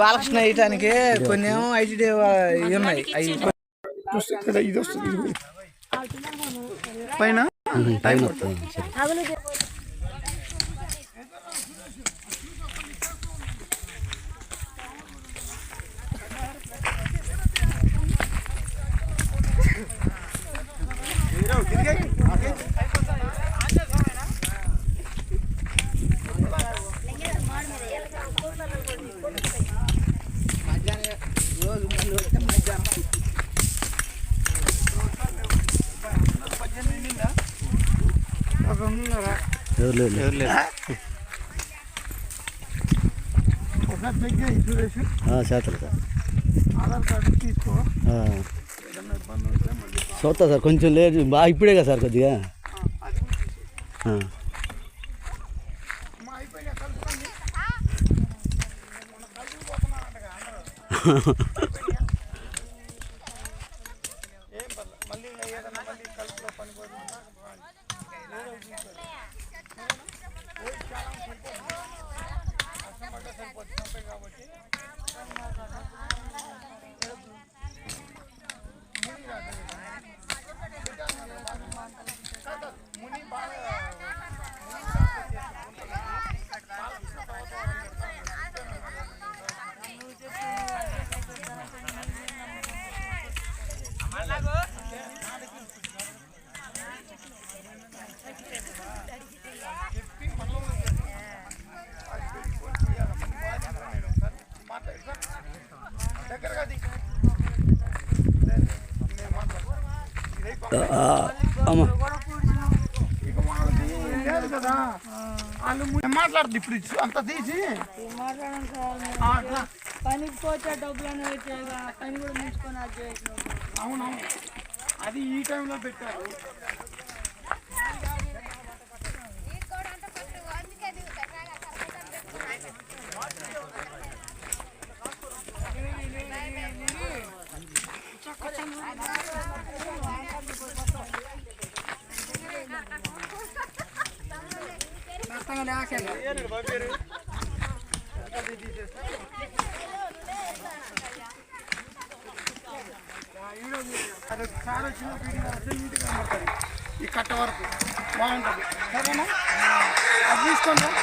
బాలకృష్ణ వేయటానికి కొన్ని ఏమో ఐటీడీ ఉన్నాయి. అవి ఇది వస్తుంది. పైన టైం వస్తుంది సరే రోజు మళ్ళీ వస్తే మధ్యాహ్నం ఎవరు లేదు చేయి సురేష్ చేస్తారు సార్. ఆధార్ కార్డు తీసుకో. మళ్ళీ చూస్తా సార్ కొంచెం లేదు. బాగా ఇప్పుడే కదా సార్ కొద్దిగా. అది మాట్లాడదు ఇప్పుడు. అంత తీసి? పనికి పోతే డబ్బులు వచ్చాయిగా పని కూడా ముంచుకొని అవునవును అది ఈ టైంలో పెట్టారు. ఈ కట్ట వరకు బాగుంటుంది సరేనా? అది తీసుకోండి అది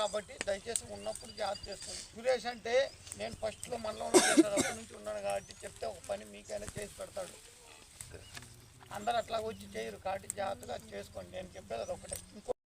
కాబట్టి దయచేసి ఉన్నప్పుడు జాగ్రత్త చేస్తుంది సురేష్ అంటే నేను ఫస్ట్లో మండలంలో ఉన్నప్పటి నుంచి ఉన్నాను కాబట్టి చెప్తే ఒక పని మీకైనా చేసి పెడతాడు. అందరు అట్లా వచ్చి చేయరు కాబట్టి జాగ్రత్తగా చేసుకోండి. నేను చెప్పేది అది ఒకటే ఇంకో